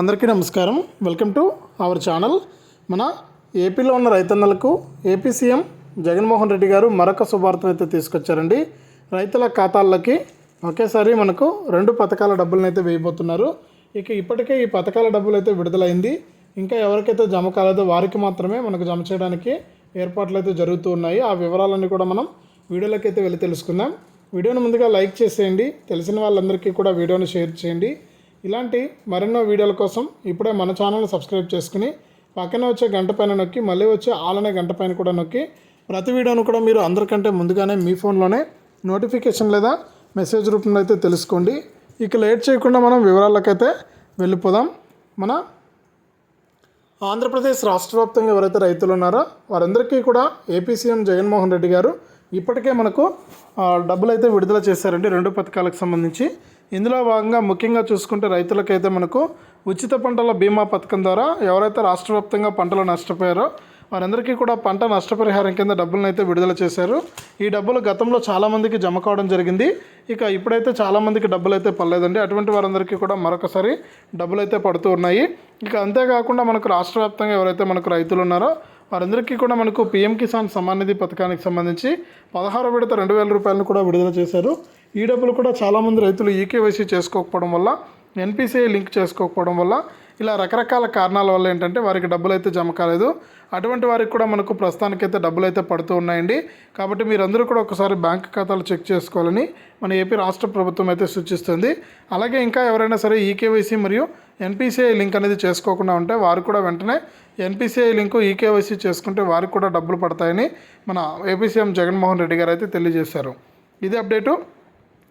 అందరికీ నమస్కారం. Welcome to our channel. మన ఏపీలో ఉన్న రైతన్నలకు ఏపీ సీఎం జగన్మోహన్ రెడ్డి గారు మరొక శుభార్తను అయితే తీసుకొచ్చారండి. రైతుల ఖాతాల్లోకి ఒకేసారి మనకు రెండు పథకాల డబ్బులను అయితే వేయబోతున్నారు. ఇక ఇప్పటికే ఈ పథకాల డబ్బులు అయితే విడుదలైంది. ఇంకా ఎవరికైతే జమ కాలేదో వారికి మాత్రమే మనకు జమ చేయడానికి ఏర్పాట్లు అయితే జరుగుతూ ఉన్నాయి. ఆ వివరాలన్నీ కూడా మనం వీడియోలోకి అయితే వెళ్ళి తెలుసుకుందాం. వీడియోను ముందుగా లైక్ చేసేయండి. తెలిసిన వాళ్ళందరికీ కూడా వీడియోను షేర్ చేయండి. ఇలాంటి మరెన్నో వీడియోల కోసం ఇప్పుడే మన ఛానల్ని సబ్స్క్రైబ్ చేసుకుని పక్కన వచ్చే గంట పైన నొక్కి మళ్ళీ వచ్చే ఆలనే గంట పైన కూడా నొక్కి ప్రతి వీడియోను కూడా మీరు అందరికంటే ముందుగానే మీ ఫోన్లోనే నోటిఫికేషన్ లేదా మెసేజ్ రూపంలో అయితే తెలుసుకోండి. ఇక లేట్ చేయకుండా మనం వివరాలకైతే వెళ్ళిపోదాం. మన ఆంధ్రప్రదేశ్ రాష్ట్ర వ్యాప్తంగా ఎవరైతే రైతులు ఉన్నారో వారందరికీ కూడా ఏపీ సీఎం జగన్మోహన్ రెడ్డి గారు ఇప్పటికే మనకు డబ్బులు అయితే విడుదల చేశారండి. రెండు పథకాలకు సంబంధించి ఇందులో భాగంగా ముఖ్యంగా చూసుకుంటే రైతులకైతే మనకు ఉచిత పంటల బీమా పథకం ద్వారా ఎవరైతే రాష్ట్ర వ్యాప్తంగా పంటలు నష్టపోయారో వారందరికీ కూడా పంట నష్టపరిహారం కింద డబ్బులను అయితే విడుదల చేశారు. ఈ డబ్బులు గతంలో చాలామందికి జమ కావడం జరిగింది. ఇక ఇప్పుడైతే చాలామందికి డబ్బులు అయితే పడలేదండి. అటువంటి వారందరికీ కూడా మరొకసారి డబ్బులు అయితే పడుతూ ఉన్నాయి. ఇక అంతేకాకుండా మనకు రాష్ట్ర వ్యాప్తంగా ఎవరైతే మనకు రైతులు ఉన్నారో వారందరికీ కూడా మనకు పీఎం కిసాన్ సమ్మాన్ నిధి పథకానికి సంబంధించి పదహారు విడత రెండు వేల రూపాయలను కూడా విడుదల చేశారు. ఈ డబ్బులు కూడా చాలామంది రైతులు ఈకేవైసీ చేసుకోకపోవడం వల్ల ఎన్పిసిఐ లింక్ చేసుకోకపోవడం వల్ల ఇలా రకరకాల కారణాల వల్ల ఏంటంటే వారికి డబ్బులు అయితే జమ కాలేదు. అటువంటి వారికి కూడా మనకు ప్రస్తుతానికైతే డబ్బులు అయితే పడుతూ ఉన్నాయండి. కాబట్టి మీరందరూ కూడా ఒకసారి బ్యాంక్ ఖాతాలు చెక్ చేసుకోవాలని మన ఏపీ రాష్ట్ర ప్రభుత్వం అయితే సూచిస్తుంది. అలాగే ఇంకా ఎవరైనా సరే ఈకేవైసీ మరియు ఎన్పిసిఐ లింక్ అనేది చేసుకోకుండా ఉంటే వారు కూడా వెంటనే ఎన్పిసిఐ లింకు ఈకేవైసీ చేసుకుంటే వారికి కూడా డబ్బులు పడతాయని మన ఏపీ సీఎం జగన్మోహన్ రెడ్డి గారు అయితే తెలియజేశారు. ఇది అప్డేటు.